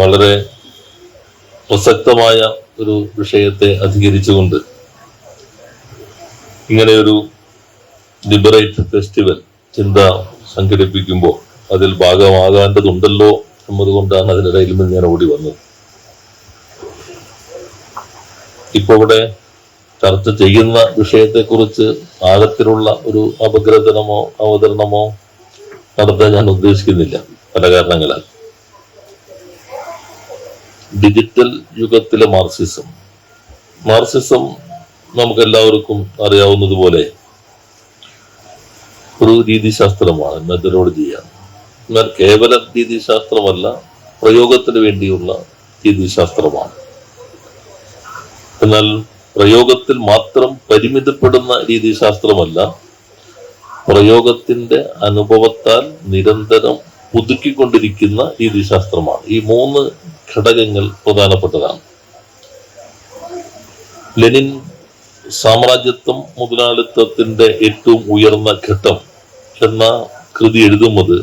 വളരെ പ്രസക്തമായ ഒരു വിഷയത്തെ അധികരിച്ചുകൊണ്ട് ഇങ്ങനെ ഒരു ലിബറേറ്റ് ഫെസ്റ്റിവൽ ചിന്ത സംഘടിപ്പിക്കുമ്പോൾ അതിൽ ഭാഗമാകേണ്ടതുണ്ടല്ലോ എന്നതുകൊണ്ടാണ് അതിനിടയിൽ നിന്ന് ഞാൻ ഓടി വന്നത്. ഇപ്പോൾ ഇവിടെ ചർച്ച ചെയ്യുന്ന വിഷയത്തെക്കുറിച്ച് ആഴത്തിലുള്ള ഒരു അപഗ്രഥനമോ അവതരണമോ നടത്താൻ ഞാൻ ഉദ്ദേശിക്കുന്നില്ല പല കാരണങ്ങളാൽ. ഡിജിറ്റൽ യുഗത്തിലെ മാർക്സിസം മാർക്സിസം നമുക്കെല്ലാവർക്കും അറിയാവുന്നതുപോലെ ഒരു രീതിശാസ്ത്രമാണ് മെത്തഡോളജിയാണ് എന്നാൽ കേവല രീതിശാസ്ത്രമല്ല പ്രയോഗത്തിന് വേണ്ടിയുള്ള രീതിശാസ്ത്രമാണ്. എന്നാൽ പ്രയോഗത്തിൽ മാത്രം പരിമിതപ്പെടുന്ന രീതിശാസ്ത്രമല്ല പ്രയോഗത്തിന്റെ അനുഭവത്താൽ നിരന്തരം പുതുക്കിക്കൊണ്ടിരിക്കുന്ന രീതിശാസ്ത്രമാണ്. ഈ മൂന്ന് ഘടകങ്ങൾ പ്രധാനപ്പെട്ടതാണ്. ലെനിൻ സാമ്രാജ്യത്വം മുതലാളിത്തത്തിന്റെ ഏറ്റവും ഉയർന്ന ഘട്ടം എന്ന കൃതി എഴുതുന്നത്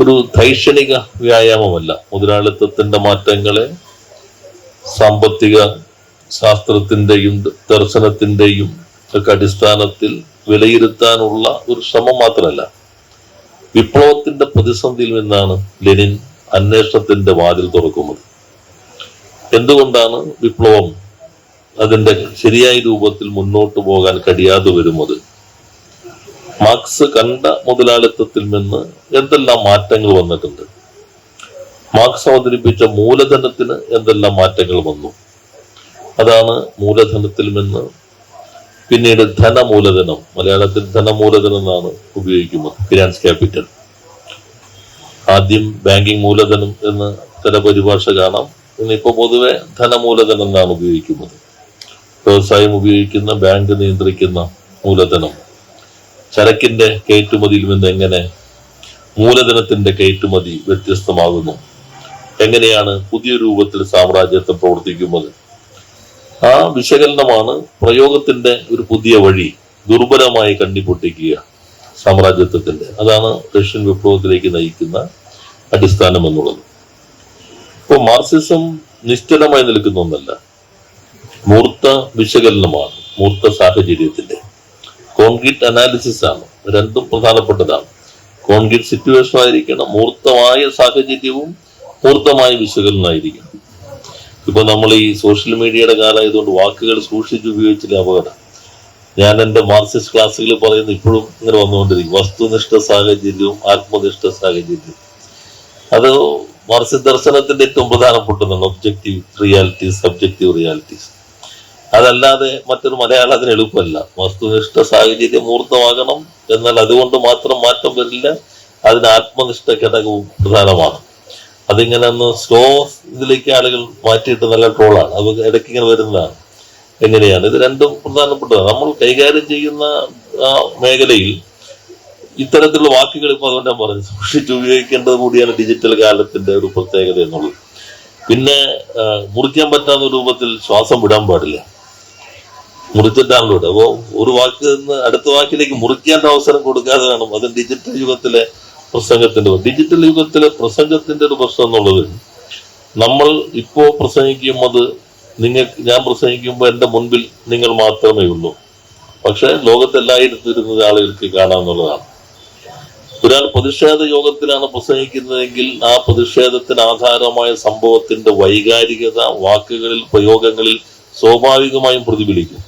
ഒരു ധൈഷണിക വ്യായാമമല്ല. മുതലാളിത്തത്തിന്റെ മാറ്റങ്ങളെ സാമ്പത്തിക ശാസ്ത്രത്തിന്റെയും ദർശനത്തിന്റെയും ഒക്കെ അടിസ്ഥാനത്തിൽ വിലയിരുത്താനുള്ള ഒരു ശ്രമം മാത്രമല്ല. വിപ്ലവത്തിന്റെ പ്രതിസന്ധിയിൽ നിന്നാണ് ലെനിൻ അന്വേഷണത്തിന്റെ വാതിൽ തുറക്കുന്നത്. എന്തുകൊണ്ടാണ് വിപ്ലവം അതിന്റെ ശരിയായ രൂപത്തിൽ മുന്നോട്ട് പോകാൻ കഴിയാതെ വരുന്നത്? മാർക്സ് കണ്ട മുതലാളിത്തത്തിൽ നിന്ന് എന്തെല്ലാം മാറ്റങ്ങൾ വന്നിട്ടുണ്ട്? മാർക്സ് അവതരിപ്പിച്ച മൂലധനത്തിന് എന്തെല്ലാം മാറ്റങ്ങൾ വന്നു? അതാണ് മൂലധനത്തിൽ നിന്ന് പിന്നീട് ധനമൂലധനം മലയാളത്തിൽ ധനമൂലധനം എന്നാണ് ഉപയോഗിക്കുന്നത് ഫിനാൻസ് ക്യാപിറ്റൽ. ആദ്യം ബാങ്കിങ് മൂലധനം എന്ന് ചില പരിഭാഷ കാണാം. ഇന്നിപ്പോ പൊതുവെ ധനമൂലധനം എന്നാണ് ഉപയോഗിക്കുന്നത്. വ്യവസായം ഉപയോഗിക്കുന്ന ബാങ്ക് നിയന്ത്രിക്കുന്ന മൂലധനം. ചരക്കിന്റെ കയറ്റുമതിയിൽ നിന്ന് എങ്ങനെ മൂലധനത്തിന്റെ കയറ്റുമതി വ്യത്യസ്തമാകുന്നു. എങ്ങനെയാണ് പുതിയ രൂപത്തിൽ സാമ്രാജ്യത്വം പ്രവർത്തിക്കുന്നത്? ആ വിശകലനമാണ് പ്രയോഗത്തിന്റെ ഒരു പുതിയ വഴി ദുർബലമായി കണ്ണിപ്പൊട്ടിക്കുക സാമ്രാജ്യത്വത്തിന്റെ. അതാണ് റഷ്യൻ വിപ്ലവത്തിലേക്ക് നയിക്കുന്ന അടിസ്ഥാനം എന്നുള്ളത് ഇപ്പോൾ മാർസിസം നിശ്ചലമായി നിൽക്കുന്ന ഒന്നല്ല. മൂർത്ത വിശകലനമാണ് മൂർത്ത സാഹചര്യത്തിന്റെ. കോൺക്രീറ്റ് അനാലിസിസ് ആണ് രണ്ടും പ്രധാനപ്പെട്ടതാണ്. കോൺക്രീറ്റ് സിറ്റുവേഷൻ ആയിരിക്കണം മൂർത്തമായ സാഹചര്യവും മൂർത്തമായ വിശകലനമായിരിക്കണം ഇപ്പൊ നമ്മൾ ഈ സോഷ്യൽ മീഡിയയുടെ കാലമായതുകൊണ്ട് വാക്കുകൾ സൂക്ഷിച്ച് ഉപയോഗിച്ചില്ല അപകടം. ഞാൻ എന്റെ മാർക്സിസ്റ്റ് ക്ലാസ്സുകളിൽ പറയുന്ന ഇപ്പോഴും ഇങ്ങനെ വന്നുകൊണ്ടിരിക്കും. വസ്തുനിഷ്ഠ സാഹചര്യവും ആത്മനിഷ്ഠ സാഹചര്യവും. അത് മറിച്ച് ദർശനത്തിന്റെ ഏറ്റവും പ്രധാനപ്പെട്ടതാണ് ഒബ്ജക്റ്റീവ് റിയാലിറ്റീസ് സബ്ജക്റ്റീവ് റിയാലിറ്റീസ് അതല്ലാതെ മറ്റൊരു മലയാളം അതിന് എളുപ്പമല്ല. വസ്തുനിഷ്ഠ സാഹചര്യം മൂർത്തമാകണം എന്നാൽ അതുകൊണ്ട് മാത്രം മാറ്റം വരില്ല. അതിന് ആത്മനിഷ്ഠ ഘടകവും പ്രധാനമാണ്. അതിങ്ങനെ ഒന്ന് സ്ലോ ഇതിലേക്ക് ആളുകൾ മാറ്റിയിട്ട് നല്ല ട്രോളാണ് അത് ഇടയ്ക്ക് ഇങ്ങനെ വരുന്നതാണ്. എങ്ങനെയാണ്? ഇത് രണ്ടും പ്രധാനപ്പെട്ടതാണ്. നമ്മൾ കൈകാര്യം ചെയ്യുന്ന മേഖലയിൽ ഇത്തരത്തിലുള്ള വാക്കുകൾ ഇപ്പൊ അതുകൊണ്ട് ഞാൻ പറഞ്ഞു സൂക്ഷിച്ച് ഉപയോഗിക്കേണ്ടത് കൂടിയാണ് ഡിജിറ്റൽ കാലത്തിന്റെ ഒരു പ്രത്യേകത എന്നുള്ളത്. പിന്നെ മുറിക്കാൻ പറ്റാത്ത രൂപത്തിൽ ശ്വാസം വിടാൻ പാടില്ല. മുറിച്ചിട്ടാണല്ലോ. അപ്പോ ഒരു വാക്ക് നിന്ന് അടുത്ത വാക്കിലേക്ക് മുറിക്കേണ്ട അവസരം കൊടുക്കാതെ വേണം. അത് ഡിജിറ്റൽ യുഗത്തിലെ പ്രസംഗത്തിന്റെ ഡിജിറ്റൽ യുഗത്തിലെ പ്രസംഗത്തിന്റെ ഒരു പ്രശ്നം എന്നുള്ളത് നമ്മൾ ഇപ്പോ പ്രസംഗിക്കുമ്പോൾ നിങ്ങൾ ഞാൻ പ്രസംഗിക്കുമ്പോൾ എന്റെ മുൻപിൽ നിങ്ങൾ മാത്രമേ ഉള്ളൂ. പക്ഷെ ലോകത്തെല്ലായിടത്തും ഇരുന്നത് ആളുകൾക്ക് കാണാമെന്നുള്ളതാണ് ഒരാൾ പ്രതിഷേധ യോഗത്തിലാണ് പ്രസംഗിക്കുന്നതെങ്കിൽ ആ പ്രതിഷേധത്തിന് ആധാരമായ സംഭവത്തിന്റെ വൈകാരികത വാക്കുകളിൽ പ്രയോഗങ്ങളിൽ സ്വാഭാവികമായും പ്രതിഫലിക്കും.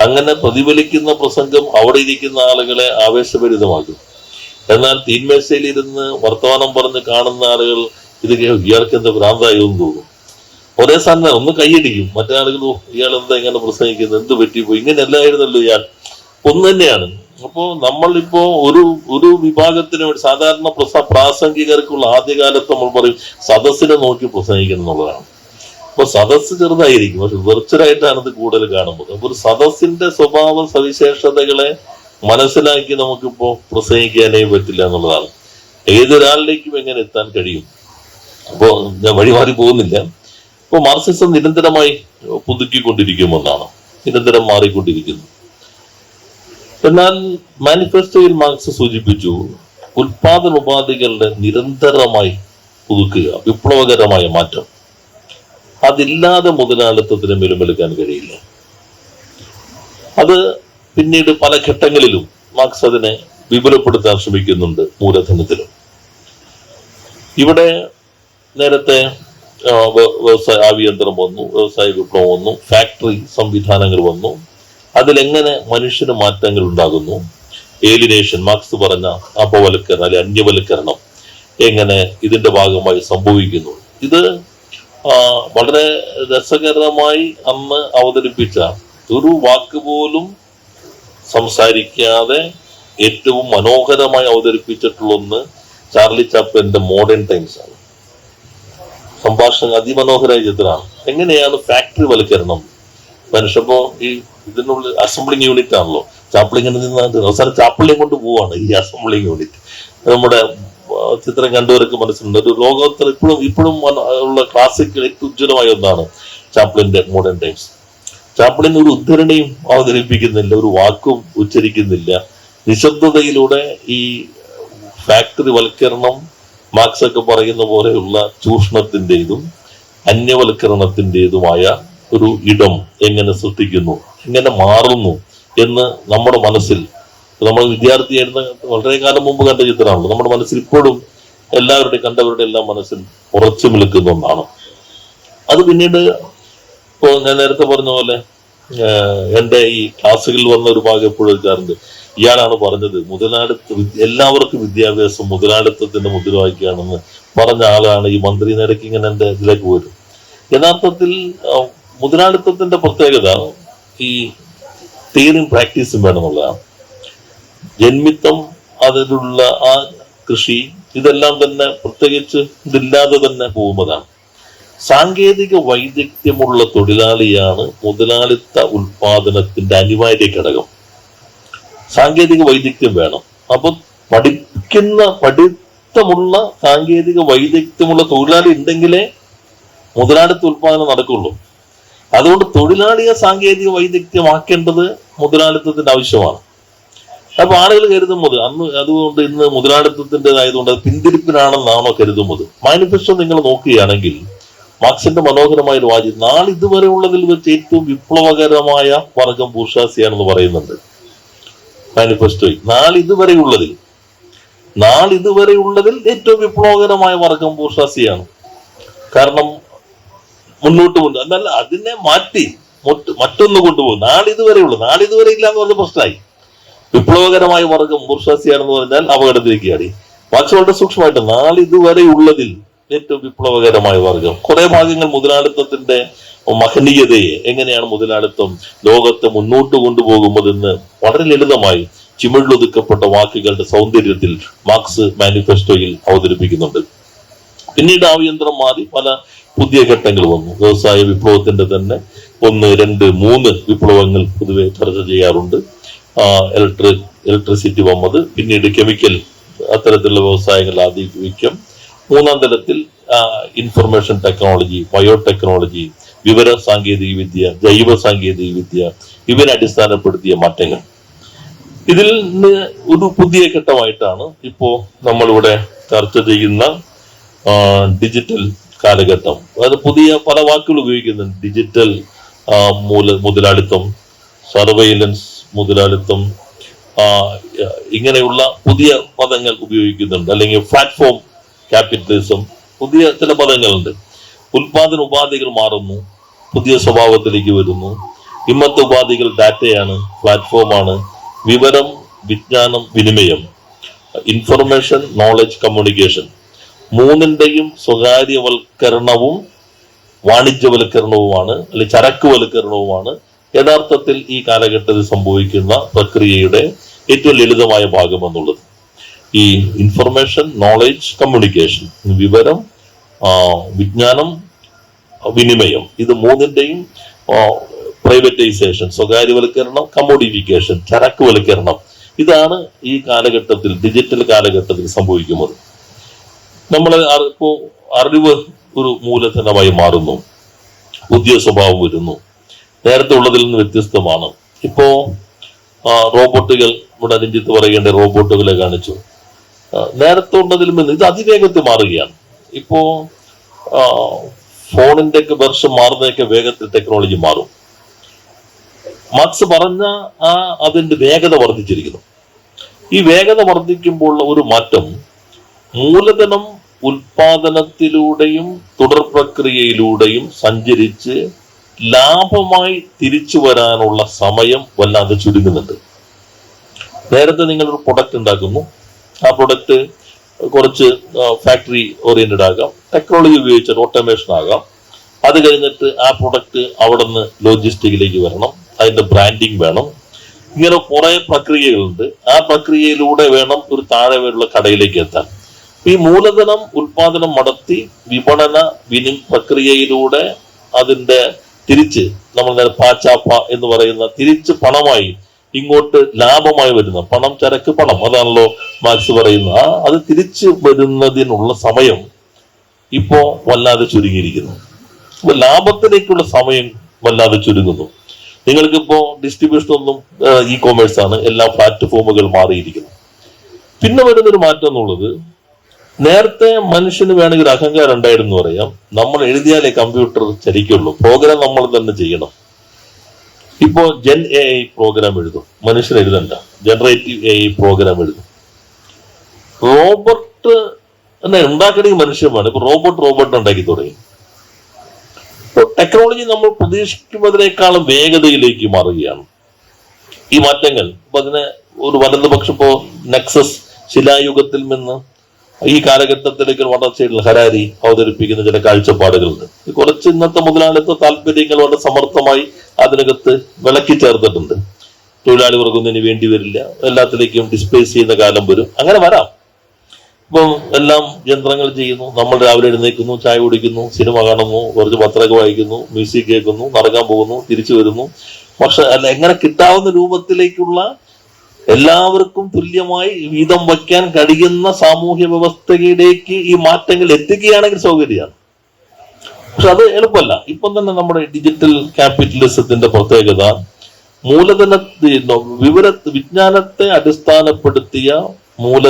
അങ്ങനെ പ്രതിഫലിക്കുന്ന പ്രസംഗം അവിടെ ഇരിക്കുന്ന ആളുകളെ ആവേശഭരിതമാക്കും. എന്നാൽ തീന്മേശയിൽ ഇരുന്ന് വർത്തമാനം പറഞ്ഞ് കാണുന്ന ആളുകൾ ഇത് ഇയാൾക്ക് എന്താ ഭ്രാന്തായി എന്ന് തോന്നും. ഒരേ സമയം ഒന്ന് കൈയടിക്കും. മറ്റേ ആളുകൾ ഇയാൾ എന്താ ഇങ്ങനെ പ്രസംഗിക്കുന്നത്? എന്ത് പറ്റിപ്പോയി? ഇങ്ങനെ അല്ലായിരുന്നല്ലോ ഇയാൾ. ഒന്ന് തന്നെയാണ്. അപ്പോ നമ്മളിപ്പോ ഒരു ഒരു വിഭാഗത്തിന് വേണ്ടി സാധാരണ പ്രസ പ്രാസംഗികർക്കുള്ള ആദ്യകാലത്ത് നമ്മൾ പറയും സദസ്സിനെ നോക്കി പ്രസംഗിക്കണം എന്നുള്ളതാണ്. അപ്പൊ സദസ്സ് ചെറുതായിരിക്കും പക്ഷെ വെർച്വലായിട്ടാണ് ഇത് കൂടുതൽ കാണുമ്പോൾ അപ്പൊ ഒരു സദസ്സിന്റെ സ്വഭാവ സവിശേഷതകളെ മനസ്സിലാക്കി നമുക്കിപ്പോ പ്രസംഗിക്കാനേ പറ്റില്ല എന്നുള്ളതാണ്. ഏതൊരാളിലേക്കും എങ്ങനെ എത്താൻ കഴിയും? അപ്പോ ഞാൻ വഴിമാറി പോകുന്നില്ല. അപ്പോൾ മാർക്സിസം നിരന്തരമായി പുതുക്കിക്കൊണ്ടിരിക്കുമെന്നാണ് നിരന്തരം മാറിക്കൊണ്ടിരിക്കുന്നു. എന്നാൽ മാനിഫെസ്റ്റോയിൽ മാർക്സ് സൂചിപ്പിച്ചു ഉൽപാദന ഉപാധികളുടെ നിരന്തരമായി പുതുക്കുക വിപ്ലവകരമായ മാറ്റം. അതില്ലാതെ മുതലാളിത്തത്തിന് മെലുമെടുക്കാൻ കഴിയില്ല. അത് പിന്നീട് പല ഘട്ടങ്ങളിലും മാർക്സ് അതിനെ വിപുലപ്പെടുത്താൻ ശ്രമിക്കുന്നുണ്ട് മൂലധനത്തിലും. ഇവിടെ നേരത്തെ വ്യവസായ ആവിയന്ത്രം വന്നു വ്യവസായ വിപ്ലവം വന്നു ഫാക്ടറി സംവിധാനങ്ങൾ വന്നു. അതിലെങ്ങനെ മനുഷ്യന് മാറ്റങ്ങൾ ഉണ്ടാകുന്നു? ഏലിനേഷൻ മാർക്സ് പറഞ്ഞ അപവൽക്കരണം അല്ലെ അന്യവൽക്കരണം എങ്ങനെ ഇതിന്റെ ഭാഗമായി സംഭവിക്കുന്നു? ഇത് വളരെ രസകരമായി അന്ന് അവതരിപ്പിച്ച ഒരു വാക്ക് പോലും സംസാരിക്കാതെ ഏറ്റവും മനോഹരമായി അവതരിപ്പിച്ചിട്ടുള്ള ഒന്ന് ചാർലി ചാപ്ലിന്റെ മോഡേൺ ടൈംസ് ആണ്. സംഭാഷണം അതിമനോഹരമായ ചിത്രമാണ്. എങ്ങനെയാണ് ഫാക്ടറി വൽക്കരണം മനുഷ്യപ്പോ ഈ ഇതിനുള്ളിൽ അസംബ്ലിങ് യൂണിറ്റ് ആണല്ലോ. ചാപ്ലിങ്ങിന് നിന്ന് അവസാനം ചാപ്പിളിയും കൊണ്ട് പോവാണ് ഈ അസംബ്ലിങ് യൂണിറ്റ് നമ്മുടെ ചിത്രം കണ്ടുവരൊക്കെ മനസ്സിലുണ്ട്. ഒരു ലോകത്തിൽ ഇപ്പോഴും ഇപ്പോഴും ഉള്ള ക്ലാസിക് ഏറ്റവും ഉജ്ജ്വലമായ ഒന്നാണ് ചാപ്ലിന്റെ മോഡേൺ ടൈംസ് ചാപ്ലിൻ ഒരു ഉദ്ധരണിയും അവതരിപ്പിക്കുന്നില്ല ഒരു വാക്കും ഉച്ചരിക്കുന്നില്ല. നിശബ്ദതയിലൂടെ ഈ ഫാക്ടറി വൽക്കരണം മാർക്സ് ഒക്കെ പറയുന്ന പോലെയുള്ള ചൂഷണത്തിന്റെതും അന്യവൽക്കരണത്തിന്റെതുമായ ഒരു ഇടം എങ്ങനെ സൃഷ്ടിക്കുന്നു എങ്ങനെ മാറുന്നു എന്ന് നമ്മുടെ മനസ്സിൽ നമ്മൾ വിദ്യാർത്ഥിയായിരുന്ന വളരെ കാലം മുമ്പ് കണ്ട ചിത്രമാണല്ലോ. നമ്മുടെ മനസ്സിൽ ഇപ്പോഴും എല്ലാവരുടെയും കണ്ടവരുടെ എല്ലാം മനസ്സിൽ ഉറച്ചു നിൽക്കുന്ന ഒന്നാണ്. അത് പിന്നീട് ഇപ്പോ ഞാൻ നേരത്തെ പറഞ്ഞ പോലെ എന്റെ ഈ ക്ലാസ്സുകളിൽ വന്ന ഒരു ഭാഗം എപ്പോഴും വെച്ചാറുണ്ട് ഇയാളാണ് പറഞ്ഞത് മുതലാളിത്ത എല്ലാവർക്കും വിദ്യാഭ്യാസം മുതലാളിത്തത്തിന്റെ മുദ്രവാക്കിയാണെന്ന് പറഞ്ഞ ആളാണ് ഈ മന്ത്രി. നിരക്ക് ഇങ്ങനെ എന്റെ ഇതിലേക്ക് വരും യഥാർത്ഥത്തിൽ മുതലാളിത്തത്തിന്റെ പ്രത്യേകത ഈ തിയറിയും പ്രാക്ടീസും വേണമെന്നുള്ളതാണ്. ജന്മിത്തം അതിലുള്ള ആ കൃഷി ഇതെല്ലാം തന്നെ പ്രത്യേകിച്ച് ഇതില്ലാതെ തന്നെ പോകുന്നതാണ്. സാങ്കേതിക വൈദഗ്ധ്യമുള്ള തൊഴിലാളിയാണ് മുതലാളിത്ത ഉൽപാദനത്തിന്റെ അനിവാര്യ ഘടകം. സാങ്കേതിക വൈദഗ്ധ്യം വേണം. അപ്പൊ പഠിക്കുന്ന പഠിത്തമുള്ള സാങ്കേതിക വൈദഗ്ധ്യമുള്ള തൊഴിലാളി ഉണ്ടെങ്കിലേ മുതലാളിത്ത ഉൽപാദനം നടക്കുള്ളൂ. അതുകൊണ്ട് തൊഴിലാളിയെ സാങ്കേതിക വൈദഗ്ധ്യമാക്കേണ്ടത് മുതലാളിത്തത്തിന്റെ ആവശ്യമാണ്. അപ്പൊ ആളുകൾ കരുതുന്നത് അന്ന് അതുകൊണ്ട് ഇന്ന് മുതലാളിത്തത്തിന്റെതായതുകൊണ്ട് അത് പിന്തിരിപ്പിനാണെന്നാണോ കരുതുന്നത്. മാനിഫെസ്റ്റോ നിങ്ങൾ നോക്കുകയാണെങ്കിൽ മാർക്സിന്റെ മനോഹരമായ ഒരു വാചി നാളിതുവരെ ഉള്ളതിൽ വെച്ച് ഏറ്റവും വിപ്ലവകരമായ വർഗം ബൂർഷാസിയാണെന്ന് പറയുന്നുണ്ട്. മാനിഫെസ്റ്റോയിൽ നാളിതുവരെ ഉള്ളതിൽ നാളിതുവരെ ഉള്ളതിൽ ഏറ്റവും വിപ്ലവകരമായ വർഗം ബൂർഷാസിയാണ് കാരണം മുന്നോട്ട് കൊണ്ട് എന്നല്ല അതിനെ മാറ്റി മറ്റൊന്ന് കൊണ്ടുപോകും. നാളിതുവരെ ഉള്ളു. നാളിതുവരെ ഇല്ല എന്ന് പറഞ്ഞ പ്രശ്നമായി. വിപ്ലവകരമായ വർഗം ബുർഷാസിയാണെന്ന് പറഞ്ഞാൽ അപകടത്തിലേക്കാണ് മാർക്സ് വളരെ സൂക്ഷ്മമായിട്ട് നാളിതുവരെ ഉള്ളതിൽ ഏറ്റവും വിപ്ലവകരമായ വർഗം. കുറെ ഭാഗങ്ങൾ മുതലാളിത്തത്തിന്റെ മഹനീയതയെ എങ്ങനെയാണ് മുതലാളിത്തം ലോകത്തെ മുന്നോട്ട് കൊണ്ടുപോകുന്നതെന്ന് വളരെ ലളിതമായി ചിമിഴിലൊതുക്കപ്പെട്ട വാക്കുകളുടെ സൗന്ദര്യത്തിൽ മാർക്സ് മാനിഫെസ്റ്റോയിൽ അവതരിപ്പിക്കുന്നുണ്ട്. പിന്നീട് ആവിയന്ത്രം മാറി പല പുതിയ ഘട്ടങ്ങൾ വന്നു. വ്യവസായ വിപ്ലവത്തിന്റെ തന്നെ ഒന്ന് രണ്ട് മൂന്ന് വിപ്ലവങ്ങൾ പൊതുവെ ചർച്ച ചെയ്യാറുണ്ട്. ഇലക്ട്രിക് ഇലക്ട്രിസിറ്റി വന്നത്. പിന്നീട് കെമിക്കൽ അത്തരത്തിലുള്ള വ്യവസായങ്ങൾ ആധിപത്യം. മൂന്നാം തലത്തിൽ ഇൻഫർമേഷൻ ടെക്നോളജി ബയോടെക്നോളജി വിവര സാങ്കേതിക വിദ്യ ജൈവ സാങ്കേതിക വിദ്യ ഇവരെ അടിസ്ഥാനപ്പെടുത്തിയ മാറ്റങ്ങൾ. ഇതിൽ നിന്ന് ഒരു പുതിയ ഘട്ടമായിട്ടാണ് ഇപ്പോ നമ്മളിവിടെ ചർച്ച ചെയ്യുന്ന ഡിജിറ്റൽ കാലഘട്ടം. അതായത് പുതിയ പല വാക്കുകൾ ഉപയോഗിക്കുന്നുണ്ട്. ഡിജിറ്റൽ മൂല മുതലാളിത്തം സർവൈലൻസ് മുതലാളിത്തം ഇങ്ങനെയുള്ള പുതിയ പദങ്ങൾ ഉപയോഗിക്കുന്നുണ്ട്. അല്ലെങ്കിൽ പ്ലാറ്റ്ഫോം ക്യാപിറ്റലിസം പുതിയ ചില പദങ്ങളുണ്ട്. ഉൽപാദന ഉപാധികൾ മാറുന്നു പുതിയ സ്വഭാവത്തിലേക്ക് വരുന്നു. ഇമ്മത്തെ ഉപാധികൾ ഡാറ്റയാണ് പ്ലാറ്റ്ഫോമാണ് വിവരം വിജ്ഞാനം വിനിമയം ഇൻഫർമേഷൻ നോളജ് കമ്മ്യൂണിക്കേഷൻ മൂന്നിന്റെയും സ്വകാര്യവൽക്കരണവും വാണിജ്യവൽക്കരണവുമാണ് അല്ലെങ്കിൽ ചരക്കുവൽക്കരണവുമാണ് യഥാർത്ഥത്തിൽ ഈ കാലഘട്ടത്തിൽ സംഭവിക്കുന്ന പ്രക്രിയയുടെ ഏറ്റവും ലളിതമായ ഭാഗം എന്നുള്ളത് ഈ ഇൻഫർമേഷൻ നോളജ് കമ്മ്യൂണിക്കേഷൻ വിവരം വിജ്ഞാനം വിനിമയം ഇത് മൂന്നിന്റെയും പ്രൈവറ്റൈസേഷൻ സ്വകാര്യവൽക്കരണം കമ്മോഡിഫിക്കേഷൻ ചരക്കുവൽക്കരണം ഇതാണ് ഈ കാലഘട്ടത്തിൽ ഡിജിറ്റൽ കാലഘട്ടത്തിൽ സംഭവിക്കുന്നത്. നമ്മൾ ഇപ്പോ അറിവ് ഒരു മൂലധനമായി മാറുന്നു. പുതിയ സ്വഭാവം വരുന്നു. നേരത്തെ ഉള്ളതിൽ നിന്ന് വ്യത്യസ്തമാണ്. ഇപ്പോ റോബോട്ടുകൾ ഇവിടെ രഞ്ജിത്ത് പറയേണ്ട റോബോട്ടുകളെ കാണിച്ചു. നേരത്തെ ഉള്ളതിൽ നിന്ന് ഇത് അതിവേഗത്തിൽ മാറുകയാണ്. ഇപ്പോ ഫോണിന്റെ ഒക്കെ വർഷം മാറുന്നതൊക്കെ വേഗത്തിൽ ടെക്നോളജി മാറും. മാർക്സ് പറഞ്ഞ ആ അതിന്റെ വേഗത വർദ്ധിച്ചിരിക്കുന്നു. ഈ വേഗത വർദ്ധിക്കുമ്പോൾ ഒരു മാറ്റം മൂലധനം ഉൽപാദനത്തിലൂടെയും തുടർ പ്രക്രിയയിലൂടെയും സഞ്ചരിച്ച് ലാഭമായി തിരിച്ചു വരാനുള്ള സമയം വല്ലാതെ ചുരുങ്ങുന്നുണ്ട്. നേരത്തെ നിങ്ങളൊരു പ്രൊഡക്റ്റ് ഉണ്ടാക്കുന്നു. ആ പ്രൊഡക്റ്റ് കുറച്ച് ഫാക്ടറി ഓറിയന്റഡ് ആകാം. ടെക്നോളജി ഉപയോഗിച്ച് ഓട്ടോമേഷൻ ആകാം. അത് കഴിഞ്ഞിട്ട് ആ പ്രൊഡക്റ്റ് അവിടെ നിന്ന് ലോജിസ്റ്റിക്കിലേക്ക് വരണം. അതിന്റെ ബ്രാൻഡിങ് വേണം. ഇങ്ങനെ കുറെ പ്രക്രിയകളുണ്ട്. ആ പ്രക്രിയയിലൂടെ വേണം ഒരു താഴെ വരെയുള്ള കടയിലേക്ക് എത്താൻ. ഈ മൂലധനം ഉൽപാദനം നടത്തി വിപണന വിനി പ്രക്രിയയിലൂടെ അതിന്റെ തിരിച്ച് നമ്മൾ പാച്ചാപ്പ എന്ന് പറയുന്ന തിരിച്ച് പണമായി ഇങ്ങോട്ട് ലാഭമായി വരുന്ന പണം ചരക്ക് പണം അതാണല്ലോ മാക്സ് പറയുന്ന അത് തിരിച്ചു വരുന്നതിനുള്ള സമയം ഇപ്പോ വല്ലാതെ ചുരുങ്ങിയിരിക്കുന്നു. ഇപ്പൊ ലാഭത്തിലേക്കുള്ള സമയം വല്ലാതെ ചുരുങ്ങുന്നു. നിങ്ങൾക്കിപ്പോ ഡിസ്ട്രിബ്യൂഷൻ ഒന്നും ഇ കോമേഴ്സ് ആണ്. എല്ലാ പ്ലാറ്റ്ഫോമുകൾ മാറിയിരിക്കുന്നു. പിന്നെ വരുന്നൊരു മാറ്റം എന്നുള്ളത് നേരത്തെ മനുഷ്യന് വേണമെങ്കിൽ അഹങ്കാരം ഉണ്ടായിരുന്നു പറയാം. നമ്മൾ എഴുതിയാലേ കമ്പ്യൂട്ടർ ചലിക്കുള്ളൂ. പ്രോഗ്രാം നമ്മൾ തന്നെ ചെയ്യണം. ഇപ്പോ ജെൻ എ ഐ പ്രോഗ്രാം എഴുതും. മനുഷ്യൻ എഴുതണ്ട. ജനറേറ്റീവ് എ ഐ പ്രോഗ്രാം എഴുതും. റോബോട്ട് എന്നെ ഉണ്ടാക്കണമെങ്കിൽ മനുഷ്യമാണ് ഇപ്പൊ റോബോട്ട് റോബോട്ട് ഉണ്ടാക്കി തുടങ്ങി. ടെക്നോളജി നമ്മൾ പ്രതീക്ഷിക്കുന്നതിനേക്കാളും വേഗതയിലേക്ക് മാറുകയാണ്. ഈ മാറ്റങ്ങൾ. ഇപ്പൊ അതിനെ ഒരു വലതുപക്ഷം ഇപ്പോ നെക്സസ് ശിലായുഗത്തിൽ നിന്ന് ഈ കാലഘട്ടത്തിലേക്ക് വളർച്ചയുള്ള ഹരാരി അവതരിപ്പിക്കുന്ന ചില കാഴ്ചപ്പാടുകളുണ്ട്. കുറച്ച് ഇന്നത്തെ മുതലാളിത്ത താല്പര്യങ്ങൾ വളരെ സമർത്ഥമായി അതിനകത്ത് വിളക്കി ചേർത്തിട്ടുണ്ട്. തൊഴിലാളി വർഗൊന്നിന് വേണ്ടി വരില്ല. എല്ലാത്തിലേക്കും ഡിസ്പ്ലേസ് ചെയ്യുന്ന കാലം വരും. അങ്ങനെ വരാം. ഇപ്പം എല്ലാം യന്ത്രങ്ങൾ ചെയ്യുന്നു. നമ്മൾ രാവിലെ എഴുന്നേൽക്കുന്നു ചായ കുടിക്കുന്നു സിനിമ കാണുന്നു കുറച്ച് പത്രമൊക്കെ വായിക്കുന്നു മ്യൂസിക് കേൾക്കുന്നു നടക്കാൻ പോകുന്നു തിരിച്ചു വരുന്നു. പക്ഷെ അല്ല എങ്ങനെ കിട്ടാവുന്ന രൂപത്തിലേക്കുള്ള എല്ലാവർക്കും തുല്യമായി വീതം വയ്ക്കാൻ കഴിയുന്ന സാമൂഹ്യ വ്യവസ്ഥയിലേക്ക് ഈ മാറ്റങ്ങൾ എത്തിക്കുകയാണെങ്കിൽ സൗകര്യമാണ്. പക്ഷെ അത് എളുപ്പമല്ല. ഇപ്പം തന്നെ നമ്മുടെ ഡിജിറ്റൽ ക്യാപിറ്റലിസത്തിന്റെ പ്രത്യേകത മൂലധന വിവര വിജ്ഞാനത്തെ അടിസ്ഥാനപ്പെടുത്തിയ മൂല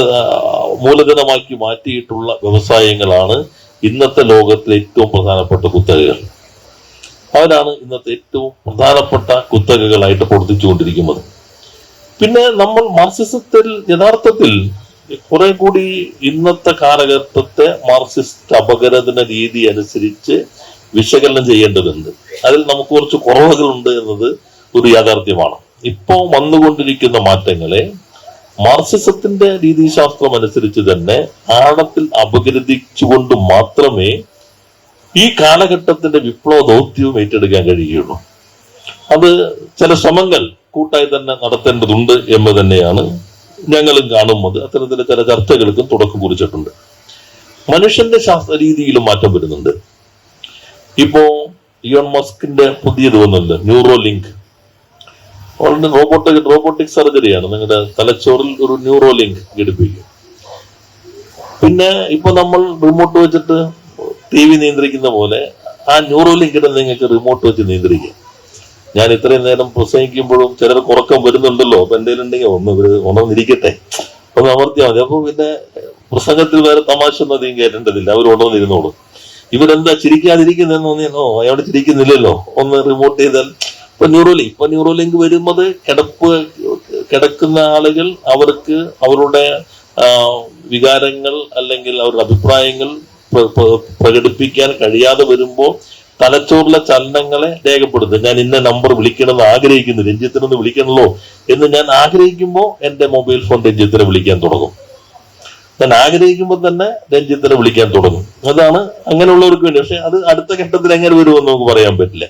മൂലധനമാക്കി മാറ്റിയിട്ടുള്ള വ്യവസായങ്ങളാണ് ഇന്നത്തെ ലോകത്തിലെ ഏറ്റവും പ്രധാനപ്പെട്ട കുത്തകകൾ. അവരാണ് ഇന്നത്തെ ഏറ്റവും പ്രധാനപ്പെട്ട കുത്തകകളായിട്ട് പ്രവർത്തിച്ചുകൊണ്ടിരിക്കുന്നത്. പിന്നെ നമ്മൾ മാർസിസത്തിൽ യഥാർത്ഥത്തിൽ കുറെ കൂടി ഇന്നത്തെ കാലഘട്ടത്തെ മാർസിസ്റ്റ് അപകരതന രീതി അനുസരിച്ച് വിശകലനം ചെയ്യേണ്ടതുണ്ട്. അതിൽ നമുക്ക് കുറച്ച് കുറവുകളുണ്ട് എന്നത് ഒരു യാഥാർത്ഥ്യമാണ്. ഇപ്പോൾ വന്നുകൊണ്ടിരിക്കുന്ന മാറ്റങ്ങളെ മാർസിസത്തിന്റെ രീതിശാസ്ത്രം അനുസരിച്ച് തന്നെ ആഴത്തിൽ അപഗ്രഥിച്ചുകൊണ്ട് മാത്രമേ ഈ കാലഘട്ടത്തിന്റെ വിപ്ലവ ദൗത്യവും ഏറ്റെടുക്കാൻ കഴിയുള്ളൂ അത് ചില ശ്രമങ്ങൾ കൂട്ടായി തന്നെ നടത്തേണ്ടതുണ്ട് എന്ന് തന്നെയാണ് ഞങ്ങളും കാണുന്നത്. അത്തരത്തിലെ ചില ചർച്ചകൾക്കും തുടക്കം കുറിച്ചിട്ടുണ്ട്. മനുഷ്യന്റെ ശാസ്ത്ര രീതിയിലും മാറ്റം വരുന്നുണ്ട്. ഇപ്പോ ഇയോൺ മസ്കിന്റെ പുതിയത് വന്നുണ്ട് ന്യൂറോ ലിങ്ക് റോബോട്ടിക് റോബോട്ടിക് സർജറിയാണ് നിങ്ങളുടെ തലച്ചോറിൽ ഒരു ന്യൂറോ ലിങ്ക് ഘടിപ്പിക്കും. പിന്നെ ഇപ്പൊ നമ്മൾ റിമോട്ട് വെച്ചിട്ട് ടി വി നിയന്ത്രിക്കുന്ന പോലെ ആ ന്യൂറോ ലിങ്കിനെ നിങ്ങൾക്ക് റിമോട്ട് വെച്ച് നിയന്ത്രിക്കാം. ഞാൻ ഇത്രയും നേരം പ്രസംഗിക്കുമ്പോഴും ചിലർ ഉറക്കം വരുന്നുണ്ടല്ലോ. അപ്പൊ എന്തെങ്കിലും ഒന്ന് ഇവർ ഉണർന്നിരിക്കട്ടെ. ഒന്ന് അമർത്തിയാൽ മതി അപ്പൊ പിന്നെ പ്രസംഗത്തിൽ വേറെ തമാശ ഒന്നും അധികം കേട്ടേണ്ടതില്ല അവർ ഉണർന്നിരുന്നോളൂ. ഇവരെന്താ ചിരിക്കാതിരിക്കുന്നതെന്ന് തോന്നിയെന്നോ അയാൾ ചിരിക്കുന്നില്ലല്ലോ. ഒന്ന് റിമോട്ട് ചെയ്താൽ ഇപ്പൊ ന്യൂറോലിങ്ക് ഇപ്പൊ ന്യൂറോലിങ്ക് വരുമ്പോൾ കിടപ്പ് കിടക്കുന്ന ആളുകൾ അവർക്ക് അവരുടെ വികാരങ്ങൾ അല്ലെങ്കിൽ അവരുടെ അഭിപ്രായങ്ങൾ പ്ര- പ്ര- പ്രകടിപ്പിക്കാൻ കഴിയാതെ വരുമ്പോൾ തലച്ചോറിലെ ചലനങ്ങളെ രേഖപ്പെടുത്തും. ഞാൻ ഇന്ന നമ്പർ വിളിക്കണമെന്ന് ആഗ്രഹിക്കുന്നു രഞ്ജിത്തിനൊന്ന് വിളിക്കണല്ലോ എന്ന് ഞാൻ ആഗ്രഹിക്കുമ്പോൾ എന്റെ മൊബൈൽ ഫോൺ രഞ്ജിത്തിനെ വിളിക്കാൻ തുടങ്ങും. ഞാൻ ആഗ്രഹിക്കുമ്പോൾ തന്നെ രഞ്ജിത്തിനെ വിളിക്കാൻ തുടങ്ങും. അതാണ് അങ്ങനെയുള്ളവർക്ക് വേണ്ടി. പക്ഷെ അത് അടുത്ത ഘട്ടത്തിൽ എങ്ങനെ വരുമെന്ന് നമുക്ക് പറയാൻ പറ്റില്ല.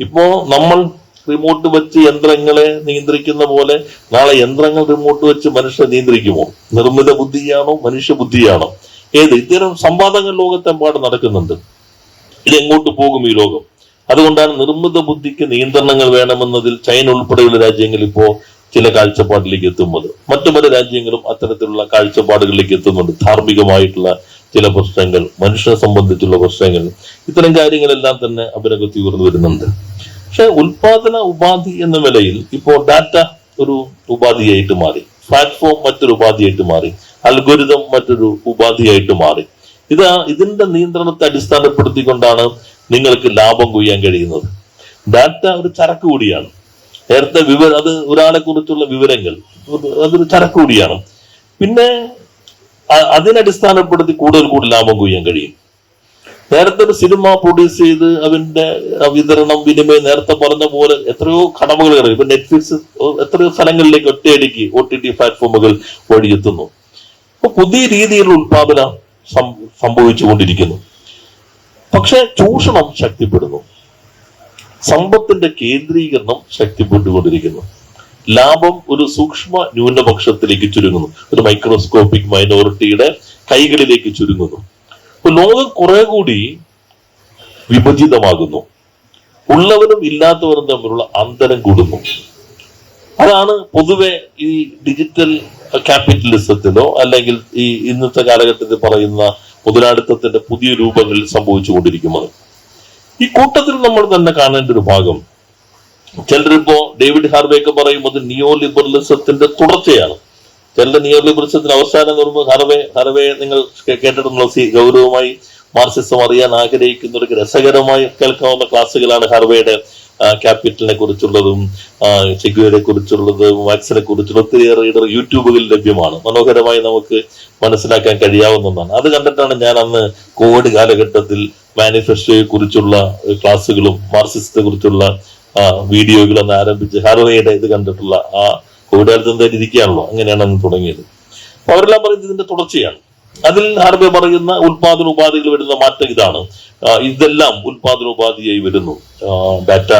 ഇപ്പോ നമ്മൾ റിമോട്ട് വെച്ച് യന്ത്രങ്ങളെ നിയന്ത്രിക്കുന്ന പോലെ നാളെ യന്ത്രങ്ങൾ റിമോട്ട് വെച്ച് മനുഷ്യനെ നിയന്ത്രിക്കുമോ? നിർമ്മിത ബുദ്ധിയാണോ മനുഷ്യ ബുദ്ധിയാണോ? ഏത്? ഇത്തരം സംവാദങ്ങൾ ലോകത്തെമ്പാട് നടക്കുന്നുണ്ട്. ഇത് എങ്ങോട്ട് പോകും ഈ ലോകം? അതുകൊണ്ടാണ് നിർമ്മിത ബുദ്ധിക്ക് നിയന്ത്രണങ്ങൾ വേണമെന്നതിൽ ചൈന ഉൾപ്പെടെയുള്ള രാജ്യങ്ങൾ ഇപ്പോ ചില കാഴ്ചപ്പാടിലേക്ക് എത്തുന്നത്. മറ്റു പല രാജ്യങ്ങളും അത്തരത്തിലുള്ള കാഴ്ചപ്പാടുകളിലേക്ക് എത്തുന്നുണ്ട്. ധാർമ്മികമായിട്ടുള്ള ചില പ്രശ്നങ്ങൾ മനുഷ്യനെ സംബന്ധിച്ചുള്ള പ്രശ്നങ്ങൾ ഇത്തരം കാര്യങ്ങളെല്ലാം തന്നെ അഭിനകത്തി ഉയർന്നു വരുന്നുണ്ട്. പക്ഷെ ഉൽപാദന ഉപാധി എന്ന നിലയിൽ ഇപ്പോൾ ഡാറ്റ ഒരു ഉപാധിയായിട്ട് മാറി. പ്ലാറ്റ്ഫോം മറ്റൊരു ഉപാധിയായിട്ട് മാറി. അൽഗോരിതം മറ്റൊരു ഉപാധിയായിട്ട് മാറി. ഇത് ഇതിന്റെ നിയന്ത്രണത്തെ അടിസ്ഥാനപ്പെടുത്തിക്കൊണ്ടാണ് നിങ്ങൾക്ക് ലാഭം കൊയ്യാൻ കഴിയുന്നത്. ഡാറ്റ ഒരു ചരക്ക് കൂടിയാണ്. നേരത്തെ വിവ അത് ഒരാളെ കുറിച്ചുള്ള വിവരങ്ങൾ അതൊരു ചരക്ക് കൂടിയാണ്. പിന്നെ അതിനടിസ്ഥാനപ്പെടുത്തി കൂടുതൽ കൂടുതൽ ലാഭം കൊയ്യാൻ കഴിയും. നേരത്തെ ഒരു സിനിമ പ്രൊഡ്യൂസ് ചെയ്ത് അതിന്റെ വിതരണം വിനിമയം നേരത്തെ പറഞ്ഞ പോലെ എത്രയോ കടമകൾ ഇറങ്ങി. ഇപ്പൊ നെറ്റ്ഫ്ലിക്സ് എത്രയോ സ്ഥലങ്ങളിലേക്ക് ഒറ്റയടിക്ക് ഒ ടി ടി പ്ലാറ്റ്ഫോമുകൾ വഴിയെത്തുന്നു. അപ്പൊ പുതിയ രീതിയിലുള്ള ഉത്പാദനം സംഭവിച്ചുകൊണ്ടിരിക്കുന്നു. പക്ഷെ ചൂഷണം ശക്തിപ്പെടുന്നു. സമ്പത്തിന്റെ കേന്ദ്രീകരണം ശക്തിപ്പെട്ടുകൊണ്ടിരിക്കുന്നു. ലാഭം ഒരു സൂക്ഷ്മ ന്യൂനപക്ഷത്തിലേക്ക് ചുരുങ്ങുന്നു. ഒരു മൈക്രോസ്കോപ്പിക് മൈനോറിറ്റിയുടെ കൈകളിലേക്ക് ചുരുങ്ങുന്നു. ലോകം കുറെ കൂടി വിഭജിതമാകുന്നു. ഉള്ളവരും ഇല്ലാത്തവരും തമ്മിലുള്ള അന്തരം കൂടുന്നു. അതാണ് പൊതുവെ ഈ ഡിജിറ്റൽ ക്യാപിറ്റലിസത്തിലോ അല്ലെങ്കിൽ ഈ ഇന്നത്തെ കാലഘട്ടത്തിൽ പറയുന്ന മുതലാളിത്തത്തിന്റെ പുതിയ രൂപങ്ങളിൽ സംഭവിച്ചുകൊണ്ടിരിക്കുന്നത്. ഈ കൂട്ടത്തിൽ നമ്മൾ തന്നെ കാണേണ്ട ഒരു ഭാഗം ചിലരിപ്പോ ഡേവിഡ് ഹാർവേക്ക് പറയുമ്പോൾ നിയോ ലിബറലിസത്തിന്റെ തുടർച്ചയാണ്. ചിലരുടെ നിയോ ലിബറലിസത്തിന്റെ അവസാനം എന്ന് പറയുമ്പോൾ ഹർവേ ഹർവേ നിങ്ങൾ കേട്ടിട്ടുള്ള ഗൗരവമായി മാർസിസം അറിയാൻ ആഗ്രഹിക്കുന്ന ഒരു രസകരമായി കേൾക്കാവുന്ന ക്ലാസ്സുകളാണ് ഹർവേയുടെ ക്യാപിറ്റലിനെ കുറിച്ചുള്ളതും ചെഗ്വയെ കുറിച്ചുള്ളതും വാക്സിനെ കുറിച്ചുള്ള ഒത്തിരിയേറെ യൂട്യൂബുകളിൽ ലഭ്യമാണ്. മനോഹരമായി നമുക്ക് മനസ്സിലാക്കാൻ കഴിയാവുന്ന ഒന്നാണ്. അത് കണ്ടിട്ടാണ് ഞാൻ അന്ന് കോവിഡ് കാലഘട്ടത്തിൽ മാനിഫെസ്റ്റോയെ കുറിച്ചുള്ള ക്ലാസ്സുകളും മാർസിസത്തെ കുറിച്ചുള്ള വീഡിയോകളൊന്ന് ആരംഭിച്ച് ഹാർവേയുടെ ഇത് കണ്ടിട്ടുള്ള ആ കോവിഡ് കാലത്ത് എന്തായാലും ഇരിക്കുകയാണല്ലോ അങ്ങനെയാണ് അന്ന് തുടങ്ങിയത്. അവരെല്ലാം പറയുന്നത് ഇതിന്റെ തുടർച്ചയാണ്. അതിൽ ഹാർവേ പറയുന്ന ഉൽപാദന ഉപാധികൾ വരുന്ന മാറ്റം ഇതാണ്. ഇതെല്ലാം ഉൽപാദന ഉപാധിയായി വരുന്നു. ഡാറ്റ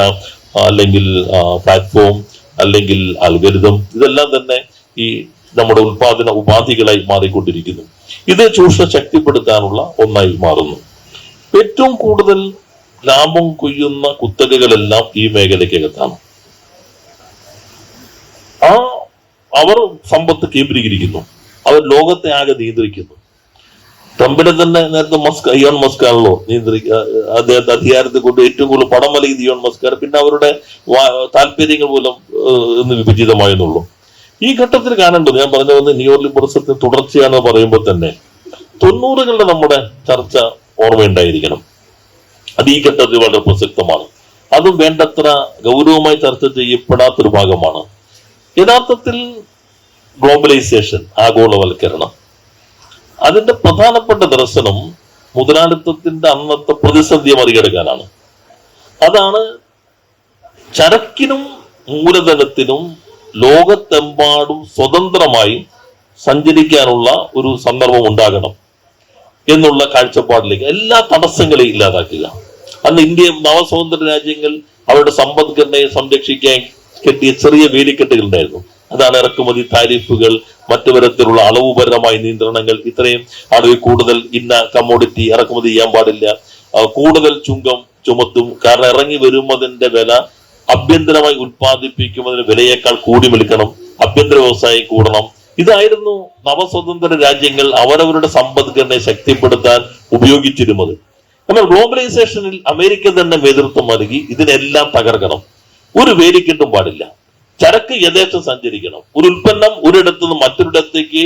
അല്ലെങ്കിൽ പ്ലാറ്റ്ഫോം അല്ലെങ്കിൽ അൽഗരിതം ഇതെല്ലാം തന്നെ ഈ നമ്മുടെ ഉൽപാദന ഉപാധികളായി മാറിക്കൊണ്ടിരിക്കുന്നു. ഇത് ചൂഷണം ശക്തിപ്പെടുത്താനുള്ള ഒന്നായി മാറുന്നു. ഏറ്റവും കൂടുതൽ ലാഭം കൊയ്യുന്ന കുത്തകകളെല്ലാം ഈ മേഖലയ്ക്കകത്താണ്. ആ അവർ സമ്പത്ത് കേന്ദ്രീകരിക്കുന്നു. അവർ ലോകത്തെ ആകെ നിയന്ത്രിക്കുന്നു. ട്രംപിനെ തന്നെ നേരത്തെ മസ്ക് ഇയോൺ മസ്ക് ആണല്ലോ നിയന്ത്രിക്കുക അദ്ദേഹത്തെ അധികാരത്തിൽ കൊണ്ട് ഏറ്റവും കൂടുതൽ പണം നൽകിയത് ഇയോൺ മസ്കാണ് പിന്നെ അവരുടെ താല്പര്യങ്ങൾ മൂലം ഇന്ന് വിഭജിതമായെന്നുള്ളൂ. ഈ ഘട്ടത്തിൽ കാണേണ്ടത് ഞാൻ പറഞ്ഞ വന്ന് ന്യൂ ലിബറസത്തിന് തുടർച്ചയാണെന്ന് പറയുമ്പോൾ തന്നെ തൊണ്ണൂറുകളുടെ നമ്മുടെ ചർച്ച ഓർമ്മയുണ്ടായിരിക്കണം. അത് ഈ ഘട്ടത്തിൽ വളരെ പ്രസക്തമാണ്. അതും വേണ്ടത്ര ഗൗരവമായി ചർച്ച ചെയ്യപ്പെടാത്തൊരു ഭാഗമാണ്. യഥാർത്ഥത്തിൽ ഗ്ലോബലൈസേഷൻ ആഗോളവൽക്കരണം. അതിന്റെ പ്രധാനപ്പെട്ട ദർശനം മുതലാളിത്തത്തിന്റെ അന്നത്തെ പ്രതിസന്ധിയെ മറികടക്കാനാണ്. അതാണ് ചരക്കിനും മൂലധനത്തിനും ലോകത്തെമ്പാടും സ്വതന്ത്രമായി സഞ്ചരിക്കാനുള്ള ഒരു സന്ദർഭം ഉണ്ടാകണം എന്നുള്ള കാഴ്ചപ്പാടിലേക്ക് എല്ലാ തടസ്സങ്ങളെയും ഇല്ലാതാക്കുക. അന്ന് ഇന്ത്യ നവസ്വതന്ത്ര രാജ്യങ്ങൾ അവരുടെ സമ്പദ്ഘടനയെ സംരക്ഷിക്കാൻ കെട്ടിയ ചെറിയ വേലിക്കെട്ടുകൾ ഉണ്ടായിരുന്നു അതാണ് ഇറക്കുമതി താരിഫുകൾ മറ്റു തരത്തിലുള്ള അളവുപരമായ നിയന്ത്രണങ്ങൾ. ഇത്രയും അളവിൽ കൂടുതൽ ഇന്ന കമ്മോഡിറ്റി ഇറക്കുമതി ചെയ്യാൻ പാടില്ല. കൂടുതൽ ചുങ്കം ചുമത്തും കാരണം ഇറങ്ങി വരുന്നതിന്റെ വില അഭ്യന്തരമായി ഉത്പാദിപ്പിക്കുന്നതിന് വിലയേക്കാൾ കൂടി വിളിക്കണം അഭ്യന്തര വ്യവസായം കൂടണം. ഇതായിരുന്നു നവസ്വതന്ത്ര രാജ്യങ്ങൾ അവരവരുടെ സമ്പദ്ഘടനയെ ശക്തിപ്പെടുത്താൻ ഉപയോഗിച്ചിരുന്നത്. എന്നാൽ ഗ്ലോബലൈസേഷനിൽ അമേരിക്ക തന്നെ നേതൃത്വം നൽകി ഇതിനെല്ലാം തകർക്കണം. ഒരു വേലിക്കെട്ടും പാടില്ല. ചരക്ക് യഥേഷ്ടം സഞ്ചരിക്കണം. ഒരു ഉൽപ്പന്നം ഒരിടത്തു നിന്ന് മറ്റൊരിടത്തേക്ക്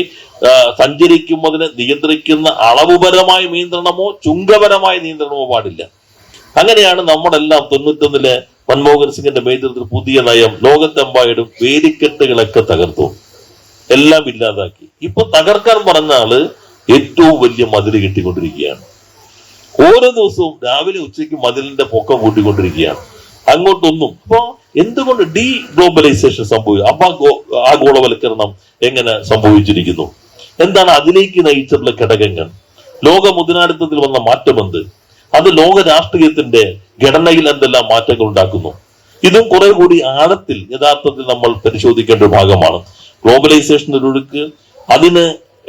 സഞ്ചരിക്കുന്നതിനെ നിയന്ത്രിക്കുന്ന അളവുപരമായ നിയന്ത്രണമോ ചുങ്കപരമായ നിയന്ത്രണമോ പാടില്ല. അങ്ങനെയാണ് നമ്മളെല്ലാം തൊണ്ണൂറ്റൊന്നിലെ മൻമോഹൻ സിംഗിന്റെ നേതൃത്വത്തിൽ പുതിയ നയം ലോകത്തെമ്പായിടും വേലിക്കെട്ടുകളൊക്കെ തകർത്തു. എല്ലാം ഇല്ലാതാക്കി. ഇപ്പൊ തകർക്കാൻ പറഞ്ഞ ആൾ ഏറ്റവും വലിയ മതിൽ കിട്ടിക്കൊണ്ടിരിക്കുകയാണ്. ഓരോ ദിവസവും രാവിലെ ഉച്ചയ്ക്ക് മതിലിന്റെ പൊക്കം കൂട്ടിക്കൊണ്ടിരിക്കുകയാണ്. അങ്ങോട്ടൊന്നും. അപ്പൊ എന്തുകൊണ്ട് ഡി ഗ്ലോബലൈസേഷൻ സംഭവിച്ചു അപ്പൊ ആഗോളവൽക്കരണം എങ്ങനെ സംഭവിച്ചിരിക്കുന്നു? എന്താണ് അതിലേക്ക് നയിച്ചിട്ടുള്ള ഘടകങ്ങൾ? ലോക മുതലാളിത്തത്തിൽ വന്ന മാറ്റമെന്ത് അത് ലോക രാഷ്ട്രീയത്തിന്റെ ഘടനയിൽ എന്തെല്ലാം മാറ്റങ്ങൾ ഉണ്ടാക്കുന്നു? ഇതും കുറെ കൂടി ആഴത്തിൽ യഥാർത്ഥത്തിൽ നമ്മൾ പരിശോധിക്കേണ്ട ഒരു ഭാഗമാണ്. ഗ്ലോബലൈസേഷന്റെ ഒഴുക്ക് അതിന്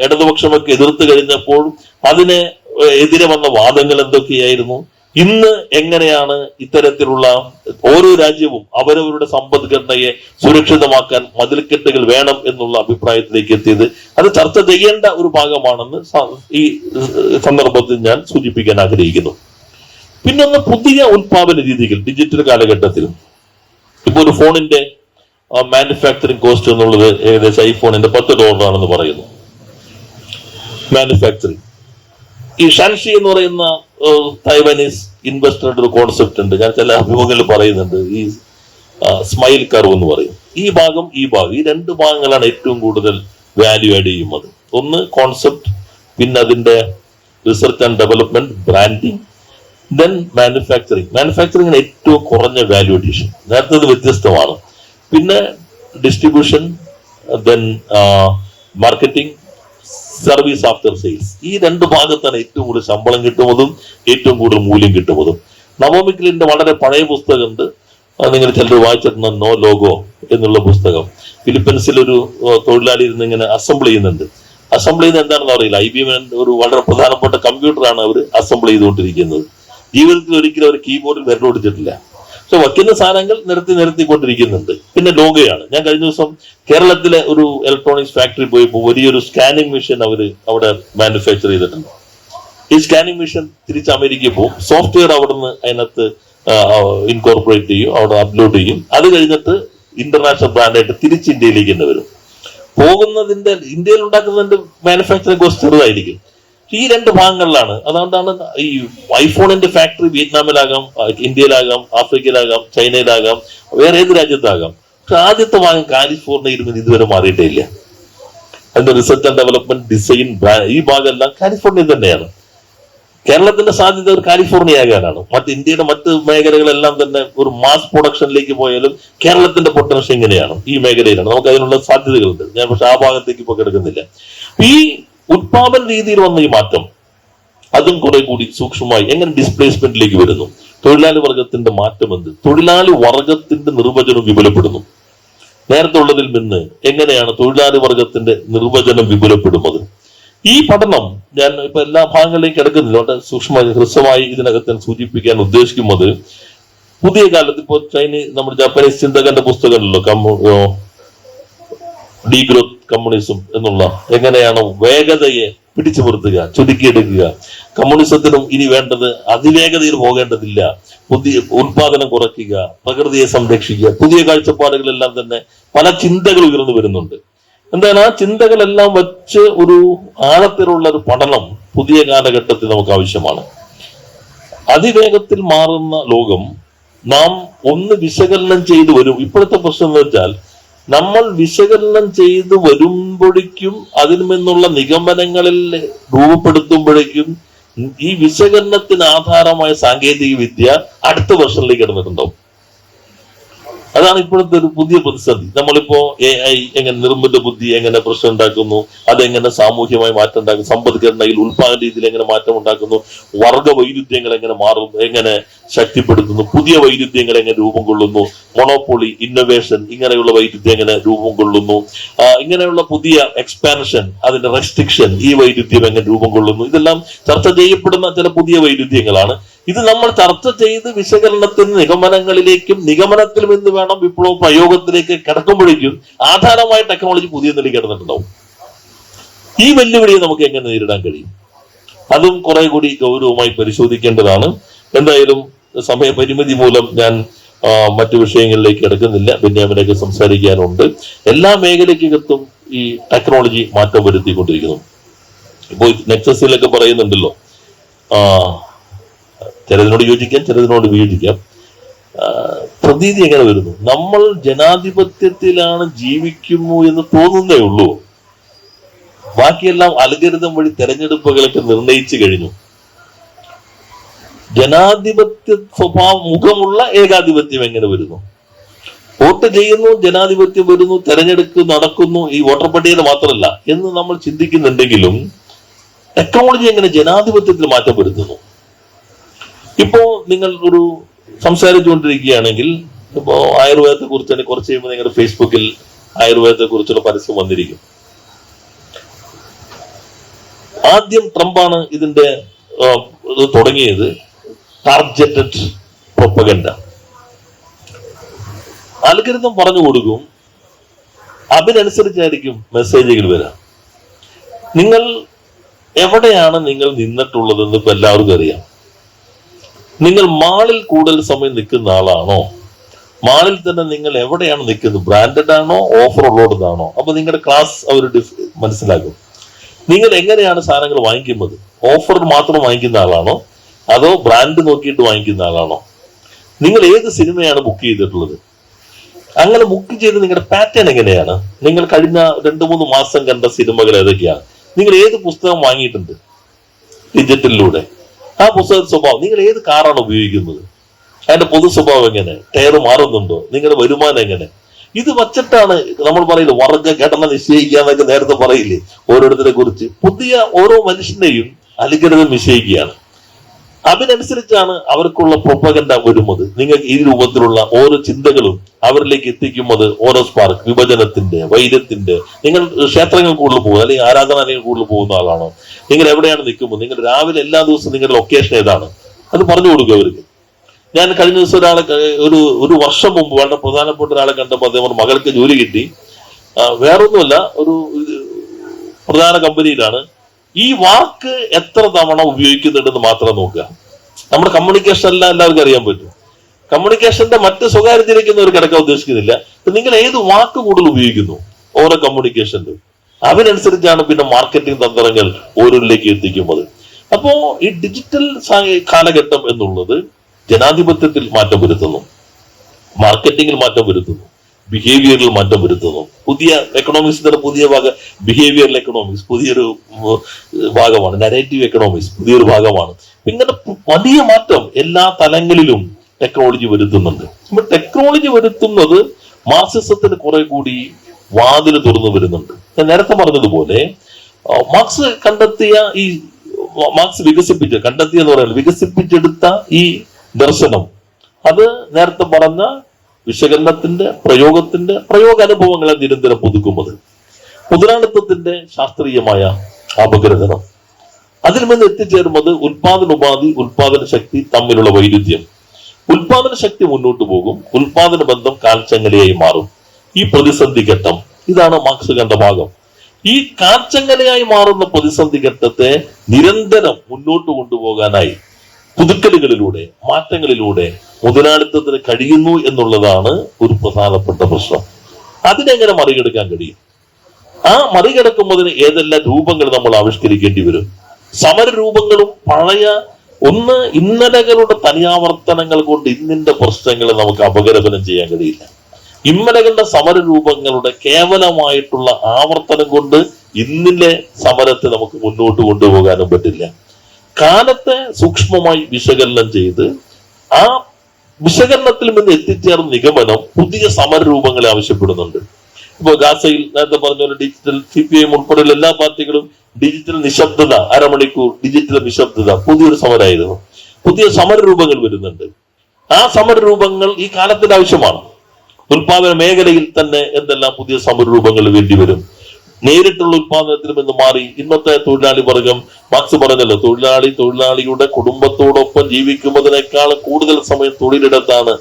ഇടതുപക്ഷമൊക്കെ എതിർത്ത് കഴിഞ്ഞപ്പോൾ അതിന് എതിരെ വന്ന വാദങ്ങൾ എന്തൊക്കെയായിരുന്നു? ഇന്ന് എങ്ങനെയാണ് ഇത്തരത്തിലുള്ള ഓരോ രാജ്യവും അവരവരുടെ സമ്പദ്ഘടനയെ സുരക്ഷിതമാക്കാൻ മതിൽക്കെട്ടുകൾ വേണം എന്നുള്ള അഭിപ്രായത്തിലേക്ക് എത്തിയത്? അത് ചർച്ച ചെയ്യേണ്ട ഒരു ഭാഗമാണെന്ന് ഈ സന്ദർഭത്തിൽ ഞാൻ സൂചിപ്പിക്കാൻ ആഗ്രഹിക്കുന്നു. പിന്നെ ഒന്ന് പുതിയ ഉൽപാദന രീതികൾ ഡിജിറ്റൽ കാലഘട്ടത്തിൽ ഇപ്പൊ ഒരു ഫോണിന്റെ മാനുഫാക്ചറിങ് കോസ്റ്റ് എന്നുള്ളത് ഏകദേശം ഐഫോണിന്റെ പത്ത് ഡോളറാണെന്ന് പറയുന്നു. മാനുഫാക്ചറിങ് ഈ ഷാൻഷി എന്ന് പറയുന്ന തൈവാനീസ് ഇൻവെസ്റ്ററുടെ ഒരു കോൺസെപ്റ്റ് ഉണ്ട്. ഞാൻ ചില അഭിമുഖങ്ങളിൽ പറയുന്നുണ്ട്. ഈ സ്മൈൽ കർവ് എന്ന് പറയും. ഈ ഭാഗം ഈ ഭാഗം ഈ രണ്ട് ഭാഗങ്ങളാണ് ഏറ്റവും കൂടുതൽ വാല്യൂ ആഡ് ചെയ്യുന്നത്. ഒന്ന് കോൺസെപ്റ്റ് പിന്നെ അതിന്റെ research and development branding then manufacturing മാനുഫാക്ചറിങ്ങിന് ഏറ്റവും കുറഞ്ഞ വാല്യൂ അഡീഷൻ നേരത്തെ വ്യത്യസ്തമാണ്. പിന്നെ distribution then marketing service after sales ഈ രണ്ട് ഭാഗത്താണ് ഏറ്റവും കൂടുതൽ ശമ്പളം കിട്ടുന്നതും ഏറ്റവും കൂടുതൽ മൂല്യം കിട്ടുന്നതും. നവോമിക്കലിന്റെ വളരെ പഴയ പുസ്തകമുണ്ട്. നിങ്ങൾ ചിലർ വായിച്ചിട്ടുണ്ട് നോ ലോഗോ എന്നുള്ള പുസ്തകം. ഫിലിപ്പീൻസിൽ ഒരു തൊഴിലാളി ഇരുന്ന് ഇങ്ങനെ അസംബിൾ ചെയ്യുന്നുണ്ട്. അസംബിൾ ചെയ്യുന്നത് എന്താണെന്ന് അറിയില്ല. ഐ ബി എം ഒരു വളരെ പ്രധാനപ്പെട്ട കമ്പ്യൂട്ടറാണ് അവർ അസംബിൾ ചെയ്തുകൊണ്ടിരിക്കുന്നത്. ജീവിതത്തിൽ ഒരിക്കലും അവർ കീബോർഡിൽ വിരലോടിച്ചിട്ടില്ല പക്ഷെ വയ്ക്കുന്ന സാധനങ്ങൾ നിരത്തി നിരത്തിക്കൊണ്ടിരിക്കുന്നുണ്ട് പിന്നെ ലോഗയാണ്. ഞാൻ കഴിഞ്ഞ ദിവസം കേരളത്തിലെ ഒരു ഇലക്ട്രോണിക്സ് ഫാക്ടറി പോയപ്പോൾ വലിയൊരു സ്കാനിങ് മെഷീൻ അവർ അവിടെ മാനുഫാക്ചർ ചെയ്തിട്ടുണ്ട്. ഈ സ്കാനിങ് മെഷീൻ തിരിച്ച് അമേരിക്കയിൽ പോകും സോഫ്റ്റ്വെയർ അവിടുന്ന് അതിനകത്ത് ഇൻകോർപ്പറേറ്റ് ചെയ്യും അവിടെ അപ്ലോഡ് ചെയ്യും. അത് കഴിഞ്ഞിട്ട് ഇന്റർനാഷണൽ ബ്രാൻഡായിട്ട് തിരിച്ച് ഇന്ത്യയിലേക്ക് തന്നെ വരും. പോകുന്നതിന്റെ ഇന്ത്യയിൽ ഉണ്ടാക്കുന്നതിന്റെ മാനുഫാക്ചറിംഗ് കോസ്റ്റ് ചെറുതായിരിക്കും. ഈ രണ്ട് ഭാഗങ്ങളിലാണ്. അതുകൊണ്ടാണ് ഈ ഐഫോണിന്റെ ഫാക്ടറി വിയറ്റ്നാമിലാകാം ഇന്ത്യയിലാകാം ആഫ്രിക്കയിലാകാം ചൈനയിലാകാം വേറെ ഏത് രാജ്യത്താകാം. പക്ഷെ ആദ്യത്തെ ഭാഗം കാലിഫോർണിയയിൽ ഇതുവരെ മാറിയിട്ടേ ഇല്ല. അതിന്റെ റിസർച്ച് ആൻഡ് ഡെവലപ്മെന്റ് ഡിസൈൻ ഈ ഭാഗമെല്ലാം കാലിഫോർണിയ തന്നെയാണ്. കേരളത്തിന്റെ സാധ്യത ഒരു കാലിഫോർണിയ ആകാനാണ്. മറ്റ് ഇന്ത്യയുടെ മറ്റ് മേഖലകളെല്ലാം തന്നെ ഒരു മാസ് പ്രൊഡക്ഷനിലേക്ക് പോയാലും കേരളത്തിന്റെ പൊട്ടൻഷ്യൽ ഇങ്ങനെയാണ്. ഈ മേഖലയിലാണ്. നമുക്ക് അതിനുള്ള സാധ്യതകളുണ്ട്. ഞാൻ പക്ഷെ ആ ഭാഗത്തേക്ക് ഇപ്പൊ കിടക്കുന്നില്ല. ഈ ഉത്പാദന രീതിയിൽ വന്ന ഈ മാറ്റം. അതും കുറെ കൂടി സൂക്ഷ്മമായി എങ്ങനെ ഡിസ്പ്ലേസ്മെന്റിലേക്ക് വരുന്നു? തൊഴിലാളി വർഗത്തിന്റെ മാറ്റം എന്ത്? തൊഴിലാളി വർഗത്തിന്റെ നിർവചനം വിപുലപ്പെടുന്നു. നേരത്തെ ഉള്ളതിൽ നിന്ന് എങ്ങനെയാണ് തൊഴിലാളി വർഗത്തിന്റെ നിർവചനം വിപുലപ്പെടുന്നത്? ഈ പഠനം ഞാൻ ഇപ്പൊ എല്ലാ ഭാഗങ്ങളിലേക്ക് കിടക്കുന്നില്ല വളരെ സൂക്ഷ്മമായി ഹ്രസ്വമായി ഇതിനകത്ത് സൂചിപ്പിക്കാൻ ഉദ്ദേശിക്കുന്നത് പുതിയ കാലത്ത് ഇപ്പോൾ ചൈനീസ് നമ്മുടെ ജാപ്പനീസ് ചിന്തകന്റെ പുസ്തകമല്ലോ കമ്മു ഡീഗ്രോത്ത് കമ്മ്യൂണിസം എന്നുള്ള എങ്ങനെയാണ് വേഗതയെ പിടിച്ചു നിർത്തുക ചുരുക്കിയെടുക്കുക. കമ്മ്യൂണിസത്തിനും ഇനി വേണ്ടത് അതിവേഗതയിൽ പോകേണ്ടതില്ല. പുതിയ ഉത്പാദനം കുറയ്ക്കുക പ്രകൃതിയെ സംരക്ഷിക്കുക പുതിയ കാഴ്ചപ്പാടുകളെല്ലാം തന്നെ പല ചിന്തകൾ ഉയർന്നു വരുന്നുണ്ട്. എന്താണ്? ആ ചിന്തകളെല്ലാം വച്ച് ഒരു ആഴത്തിലുള്ള ഒരു പഠനം പുതിയ കാലഘട്ടത്തിൽ നമുക്ക് ആവശ്യമാണ്. അതിവേഗത്തിൽ മാറുന്ന ലോകം നാം ഒന്ന് വിശകലനം ചെയ്തു വരും. ഇപ്പോഴത്തെ പ്രശ്നം എന്ന് വെച്ചാൽ നമ്മൾ വിശകലനം ചെയ്ത് വരുമ്പോഴേക്കും അതിൽ നിന്നുള്ള നിഗമനങ്ങളിൽ രൂപപ്പെടുത്തുമ്പോഴേക്കും ഈ വിശകലനത്തിന് ആധാരമായ സാങ്കേതിക വിദ്യ അടുത്ത വർഷത്തിലേക്ക് കിടന്നിട്ടുണ്ടാവും. അതാണ് ഇപ്പോഴത്തെ ഒരു പുതിയ പ്രതിസന്ധി. നമ്മളിപ്പോ എ ഐ എങ്ങനെ നിർമ്മിത ബുദ്ധി എങ്ങനെ പ്രശ്നം ഉണ്ടാക്കുന്നു അതെങ്ങനെ സാമൂഹ്യമായി മാറ്റം ഉണ്ടാക്കുന്നു സമ്പദ്ഘടനയിൽ ഉൽപാദന രീതിയിൽ എങ്ങനെ മാറ്റം ഉണ്ടാക്കുന്നു വർഗ വൈരുദ്ധ്യങ്ങൾ എങ്ങനെ മാറും എങ്ങനെ ശക്തിപ്പെടുത്തുന്നു പുതിയ വൈരുദ്ധ്യങ്ങൾ എങ്ങനെ രൂപം കൊള്ളുന്നു മൊണോപ്പൊളി ഇന്നോവേഷൻ ഇങ്ങനെയുള്ള വൈരുദ്ധ്യം എങ്ങനെ രൂപം കൊള്ളുന്നു ഇങ്ങനെയുള്ള പുതിയ എക്സ്പാൻഷൻ അതിന്റെ റെസ്ട്രിക്ഷൻ ഈ വൈരുദ്ധ്യം എങ്ങനെ രൂപം കൊള്ളുന്നു ഇതെല്ലാം ചർച്ച ചെയ്യപ്പെടുന്ന ചില പുതിയ വൈരുദ്ധ്യങ്ങളാണ്. ഇത് നമ്മൾ ചർച്ച ചെയ്ത് വിശകലനത്തിന് നിഗമനങ്ങളിലേക്കും നിഗമനത്തിൽ നിന്ന് വേണം വിപ്ലവ പ്രയോഗത്തിലേക്ക് കിടക്കുമ്പോഴേക്കും ആധാരമായ ടെക്നോളജി പുതിയ നിലയിൽ കിടന്നിട്ടുണ്ടാവും. ഈ വെല്ലുവിളിയെ നമുക്ക് എങ്ങനെ നേരിടാൻ കഴിയും? അതും കുറെ കൂടി ഗൗരവമായി പരിശോധിക്കേണ്ടതാണ്. എന്തായാലും സമയപരിമിതി മൂലം ഞാൻ മറ്റു വിഷയങ്ങളിലേക്ക് കിടക്കുന്നില്ല ബെന്യാമിനൊക്കെ സംസാരിക്കാനുണ്ട്. എല്ലാ മേഖലയ്ക്കകത്തും ഈ ടെക്നോളജി മാറ്റം വരുത്തിക്കൊണ്ടിരിക്കുന്നു. ഇപ്പോൾ നെക്സസിലൊക്കെ പറയുന്നുണ്ടല്ലോ. ആ ചിലതിനോട് യോജിക്കാം ചിലതിനോട് വിയോജിക്കാം. പ്രതീതി എങ്ങനെ വരുന്നു? നമ്മൾ ജനാധിപത്യത്തിലാണ് ജീവിക്കുന്നു എന്ന് തോന്നുന്നേ ഉള്ളൂ. ബാക്കിയെല്ലാം അൽഗരിതം വഴി തെരഞ്ഞെടുപ്പുകളൊക്കെ നിർണയിച്ചു കഴിഞ്ഞു. ജനാധിപത്യ സ്വഭാവ മുഖമുള്ള ഏകാധിപത്യം എങ്ങനെ വരുന്നു? വോട്ട് ചെയ്യുന്നു ജനാധിപത്യം വരുന്നു തെരഞ്ഞെടുപ്പ് നടക്കുന്നു ഈ വോട്ടർ പട്ടികയിൽ മാത്രമല്ല എന്ന് നമ്മൾ ചിന്തിക്കുന്നുണ്ടെങ്കിലും ടെക്നോളജി എങ്ങനെ ജനാധിപത്യത്തിൽ മാറ്റം വരുത്തുന്നു ഇപ്പോ നിങ്ങൾ ഒരു സംസാരിച്ചുകൊണ്ടിരിക്കുകയാണെങ്കിൽ ഇപ്പോ ആയുർവേദത്തെ കുറിച്ച് തന്നെ കുറച്ച് കഴിയുമ്പോൾ നിങ്ങളുടെ ഫേസ്ബുക്കിൽ ആയുർവേദത്തെ കുറിച്ചുള്ള പരസ്യം വന്നിരിക്കും. ആദ്യം ട്രംപാണ് ഇതിന്റെ തുടങ്ങിയത് ടാർജറ്റഡ് പ്രൊപ്പഗൻഡ അൽഗരിതം പറഞ്ഞു കൊടുക്കും അതിനനുസരിച്ചായിരിക്കും മെസ്സേജുകൾ വരാം നിങ്ങൾ എവിടെയാണ് നിങ്ങൾ നിന്നിട്ടുള്ളതെന്ന് ഇപ്പൊ എല്ലാവർക്കും അറിയാം. നിങ്ങൾ മാളിൽ കൂടുതൽ സമയം നിൽക്കുന്ന ആളാണോ? മാളിൽ തന്നെ നിങ്ങൾ എവിടെയാണ് നിൽക്കുന്നത്? ബ്രാൻഡഡ് ആണോ? ഓഫർ ഉള്ളതാണോ അപ്പൊ നിങ്ങളുടെ ക്ലാസ് അവർ മനസ്സിലാക്കും. നിങ്ങൾ എങ്ങനെയാണ് സാധനങ്ങൾ വാങ്ങിക്കുന്നത്? ഓഫർ മാത്രം വാങ്ങിക്കുന്ന ആളാണോ? അതോ ബ്രാൻഡ് നോക്കിയിട്ട് വാങ്ങിക്കുന്ന ആളാണോ? നിങ്ങൾ ഏത് സിനിമയാണ് ബുക്ക് ചെയ്തിട്ടുള്ളത്? അങ്ങനെ ബുക്ക് ചെയ്ത് നിങ്ങളുടെ പാറ്റേൺ എങ്ങനെയാണ്? നിങ്ങൾ കഴിഞ്ഞ രണ്ട് മൂന്ന് മാസം കണ്ട സിനിമകൾ ഏതൊക്കെയാണ്? നിങ്ങൾ ഏത് പുസ്തകം വാങ്ങിയിട്ടുണ്ട്? ഡിജിറ്റലിലൂടെ ആ പുസ്തക സ്വഭാവം. നിങ്ങൾ ഏത് കാറാണ് ഉപയോഗിക്കുന്നത്? അതിന്റെ പൊതു സ്വഭാവം എങ്ങനെ? ടയർ മാറുന്നുണ്ടോ? നിങ്ങളുടെ വരുമാനം എങ്ങനെ? ഇത് വച്ചിട്ടാണ് നമ്മൾ പറയുന്നത് വർഗ ഘടന നിശ്ചയിക്കുക എന്നൊക്കെ നേരത്തെ പറയില്ലേ? ഓരോരുത്തരെ കുറിച്ച്. പുതിയ ഓരോ മനുഷ്യനെയും അലിഗ്രഹം നിശ്ചയിക്കുകയാണ്. അതിനനുസരിച്ചാണ് അവർക്കുള്ള പ്രൊപ്പകണ്ട വരുന്നത്. നിങ്ങൾ ഈ രൂപത്തിലുള്ള ഓരോ ചിന്തകളും അവരിലേക്ക് എത്തിക്കുന്നത് ഓരോ സ്പാർക്ക് വിഭജനത്തിന്റെ വൈദ്യത്തിന്റെ നിങ്ങൾ ക്ഷേത്രങ്ങൾ കൂടുതൽ പോകും അല്ലെങ്കിൽ ആരാധനാലയങ്ങൾ കൂടുതൽ പോകുന്ന ആളാണോ? നിങ്ങൾ എവിടെയാണ് നിൽക്കുമ്പോൾ നിങ്ങൾ രാവിലെ എല്ലാ ദിവസവും നിങ്ങളുടെ ലൊക്കേഷൻ ഏതാണ്? അത് പറഞ്ഞു കൊടുക്കുക അവർക്ക്. ഞാൻ കഴിഞ്ഞ ദിവസം ഒരാളെ ഒരു ഒരു വർഷം മുമ്പ് വളരെ പ്രധാനപ്പെട്ട ഒരാളെ കണ്ടപ്പോൾ അദ്ദേഹം മകൾക്ക് ജോലി കിട്ടി. വേറൊന്നുമല്ല ഒരു പ്രധാന കമ്പനിയിലാണ് ഈ വാക്ക് എത്ര തവണ ഉപയോഗിക്കുന്നുണ്ടെന്ന് മാത്രം നോക്കുക. നമ്മുടെ കമ്മ്യൂണിക്കേഷൻ എല്ലാം എല്ലാവർക്കും അറിയാൻ പറ്റും. കമ്മ്യൂണിക്കേഷന്റെ മറ്റ് സ്വകാര്യതയിലേക്കൊന്നും ഒരു കിടക്കാൻ ഉദ്ദേശിക്കുന്നില്ല. നിങ്ങൾ ഏത് വാക്ക് കൂടുതൽ ഉപയോഗിക്കുന്നു? ഓരോ കമ്മ്യൂണിക്കേഷന്റെ അതിനനുസരിച്ചാണ് പിന്നെ മാർക്കറ്റിംഗ് തന്ത്രങ്ങൾ ഓരോരിലേക്ക് എത്തിക്കുന്നത്. അപ്പോ ഈ ഡിജിറ്റൽ കാലഘട്ടം എന്നുള്ളത് ജനാധിപത്യത്തിൽ മാറ്റം വരുത്തുന്നു. മാർക്കറ്റിംഗിൽ മാറ്റം വരുത്തുന്നു. ബിഹേവിയറിൽ മാറ്റം വരുത്തുന്നു. പുതിയ എക്കണോമിക്സിന്റെ പുതിയ ഭാഗം ബിഹേവിയറൽ എക്കണോമിക്സ് പുതിയൊരു ഭാഗമാണ്. നരേറ്റീവ് എക്കണോമിക്സ് പുതിയൊരു ഭാഗമാണ്. ഇങ്ങനെ വലിയ മാറ്റം എല്ലാ തലങ്ങളിലും ടെക്നോളജി വരുത്തുന്നുണ്ട്. അപ്പൊ ടെക്നോളജി വരുത്തുന്നത് മാർക്സിസത്തിന് കുറെ കൂടി വാതിൽ തുറന്നു വരുന്നുണ്ട്. ഞാൻ നേരത്തെ പറഞ്ഞതുപോലെ മാർക്സ് കണ്ടെത്തിയ ഈ മാർക്സ് വികസിപ്പിച്ച കണ്ടെത്തിയെന്ന് പറയുന്നത് വികസിപ്പിച്ചെടുത്ത ഈ ദർശനം അത് നേരത്തെ പറഞ്ഞ വിശകലനത്തിന്റെ പ്രയോഗത്തിന്റെ പ്രയോഗാനുഭവങ്ങളെ നിരന്തരം പുതുക്കുന്നത്. മുതലാളിത്തത്തിന്റെ ശാസ്ത്രീയമായ അപഗ്രഥനം. അതിൽ നിന്ന് എത്തിച്ചേരുന്നത് ഉൽപാദന ഉപാധി ഉൽപാദന ശക്തി തമ്മിലുള്ള വൈരുദ്ധ്യം. ഉൽപാദന ശക്തി മുന്നോട്ട് പോകും. ഉൽപാദന ബന്ധം കാൽച്ചങ്ങലയായി മാറും. ഈ പ്രതിസന്ധി ഘട്ടം ഇതാണ് മാർക്സ് കണ്ട ഭാഗം. ഈ കാൽച്ചങ്ങലയായി മാറുന്ന പ്രതിസന്ധി ഘട്ടത്തെ നിരന്തരം മുന്നോട്ട് കൊണ്ടുപോകാനായി പുതുക്കലുകളിലൂടെ മാറ്റങ്ങളിലൂടെ മുതലാളിത്തത്തിന് കഴിയുന്നു എന്നുള്ളതാണ് ഒരു പ്രധാനപ്പെട്ട പ്രശ്നം. അതിനെങ്ങനെ മറികടക്കാൻ കഴിയും? ആ മറികടക്കുന്നതിന് ഏതെല്ലാം രൂപങ്ങൾ നമ്മൾ ആവിഷ്കരിക്കേണ്ടി വരും? സമര രൂപങ്ങളും പഴയ ഒന്ന് ഇന്നലകളുടെ തനിയാവർത്തനങ്ങൾ കൊണ്ട് ഇന്നിന്റെ പ്രശ്നങ്ങളെ നമുക്ക് അപകരപനം ചെയ്യാൻ കഴിയില്ല. ഇന്നലകളുടെ സമരരൂപങ്ങളുടെ കേവലമായിട്ടുള്ള ആവർത്തനം കൊണ്ട് ഇന്നിലെ സമരത്തെ നമുക്ക് മുന്നോട്ട് കൊണ്ടുപോകാനും പറ്റില്ല. കാലത്തെ സൂക്ഷ്മമായി വിശകലനം ചെയ്ത് ആ വിശകലനത്തിൽ നിന്ന് എത്തിച്ചേർന്ന നിഗമനം പുതിയ സമരരൂപങ്ങളെ ആവശ്യപ്പെടുന്നുണ്ട്. ഇപ്പൊ ഗാസയിൽ നേരത്തെ പറഞ്ഞ പോലെ ഡിജിറ്റൽ സി പി ഐ ഉൾപ്പെടെയുള്ള എല്ലാ പാർട്ടികളും ഡിജിറ്റൽ നിശബ്ദത അരമണിക്കൂർ ഡിജിറ്റൽ നിശബ്ദത പുതിയൊരു സമരമായിരുന്നു. പുതിയ സമരരൂപങ്ങൾ വരുന്നുണ്ട്. ആ സമരരൂപങ്ങൾ ഈ കാലത്തിന്റെ ആവശ്യമാണ് ഉൽപാദന മേഖലയിൽ തന്നെ എന്തെല്ലാം പുതിയ സമരരൂപങ്ങൾ വേണ്ടി വരും നേരിട്ടുള്ള ഉത്പാദനത്തിലും നിന്ന് മാറി. ഇന്നത്തെ തൊഴിലാളി വർഗം മാക്സ് പറഞ്ഞല്ലോ തൊഴിലാളി തൊഴിലാളിയുടെ കുടുംബത്തോടൊപ്പം ജീവിക്കുന്നതിനേക്കാൾ കൂടുതൽ സമയം തൊഴിലിടത്താണ്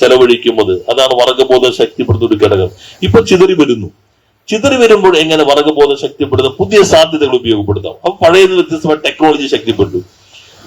ചെലവഴിക്കുന്നത്. അതാണ് വർഗബോധം ശക്തിപ്പെടുത്തുന്ന ഒരു ഘടകം. ഇപ്പൊ ചിതറി വരുന്നു. ചിതറി വരുമ്പോൾ എങ്ങനെ വർഗബോധം ശക്തിപ്പെടുന്ന പുതിയ സാധ്യതകൾ ഉപയോഗപ്പെടുത്താം. അപ്പൊ പഴയത് വ്യത്യസ്തമായ ടെക്നോളജി ശക്തിപ്പെട്ടു.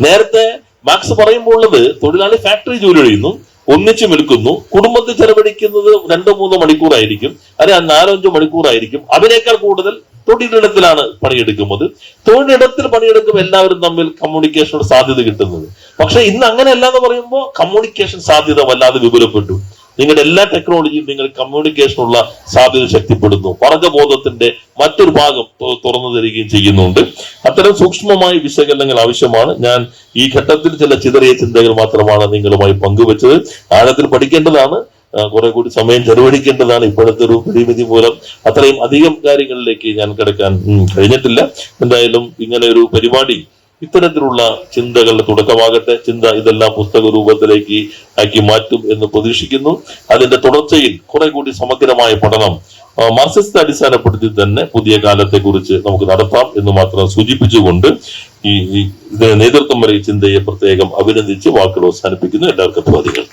നേരത്തെ മാക്സ് പറയുമ്പോൾ ഉള്ളത് തൊഴിലാളി ഫാക്ടറി ജോലി ചെയ്യുന്നു. ഒന്നിച്ചു നിൽക്കുന്നു. കുടുംബത്തിൽ ചെലവഴിക്കുന്നത് രണ്ടോ മൂന്നോ മണിക്കൂറായിരിക്കും. അല്ലെങ്കിൽ നാലോ അഞ്ചോ മണിക്കൂറായിരിക്കും. അതിനേക്കാൾ കൂടുതൽ തൊഴിലിടത്തിലാണ് പണിയെടുക്കുന്നത്. തൊഴിലിടത്തിൽ പണിയെടുക്കുമ്പോൾ എല്ലാവരും തമ്മിൽ കമ്മ്യൂണിക്കേഷനോട് സാധ്യത കിട്ടുന്നത്. പക്ഷെ ഇന്ന് അങ്ങനെയല്ല എന്ന് പറയുമ്പോൾ കമ്മ്യൂണിക്കേഷൻ സാധ്യത വല്ലാതെ വിപുലപ്പെട്ടു. നിങ്ങളുടെ എല്ലാ ടെക്നോളജിയും നിങ്ങൾ കമ്മ്യൂണിക്കേഷനുള്ള സാധ്യത ശക്തിപ്പെടുന്നു. വർഗബോധത്തിന്റെ മറ്റൊരു ഭാഗം തുറന്നു തരികയും ചെയ്യുന്നുണ്ട്. അത്തരം സൂക്ഷ്മമായ വിശകലനങ്ങൾ ആവശ്യമാണ്. ഞാൻ ഈ ഘട്ടത്തിൽ ചില ചിതറിയ ചിന്തകൾ മാത്രമാണ് നിങ്ങളുമായി പങ്കുവച്ചത്. ആഴത്തിൽ പഠിക്കേണ്ടതാണ്. കുറെ കൂടി സമയം ചെലവഴിക്കേണ്ടതാണ്. ഇപ്പോഴത്തെ ഒരു പരിമിതി മൂലം അത്രയും അധികം കാര്യങ്ങളിലേക്ക് ഞാൻ കിടക്കാൻ കഴിഞ്ഞിട്ടില്ല. എന്തായാലും ഇങ്ങനെ ഒരു പരിപാടി ഇത്തരത്തിലുള്ള ചിന്തകളുടെ തുടക്കമാകട്ടെ. ചിന്ത ഇതെല്ലാം പുസ്തക രൂപത്തിലേക്ക് ആക്കി മാറ്റും എന്ന് പ്രതീക്ഷിക്കുന്നു. അതിന്റെ തുടർച്ചയിൽ കുറെ കൂടി സമഗ്രമായ പഠനം മാർക്സിസ്റ്റ് അടിസ്ഥാനപ്പെടുത്തി തന്നെ പുതിയ കാലത്തെ കുറിച്ച് നമുക്ക് നടത്താം എന്ന് മാത്രം സൂചിപ്പിച്ചുകൊണ്ട് ഈ ഈ ഇതിന് നേതൃത്വം വരെ ചിന്തയെ പ്രത്യേകം അഭിനന്ദിച്ച് വാക്കുകൾ അവസാനിപ്പിക്കുന്നു. എല്ലാവർക്കും അഭിവാദികൾ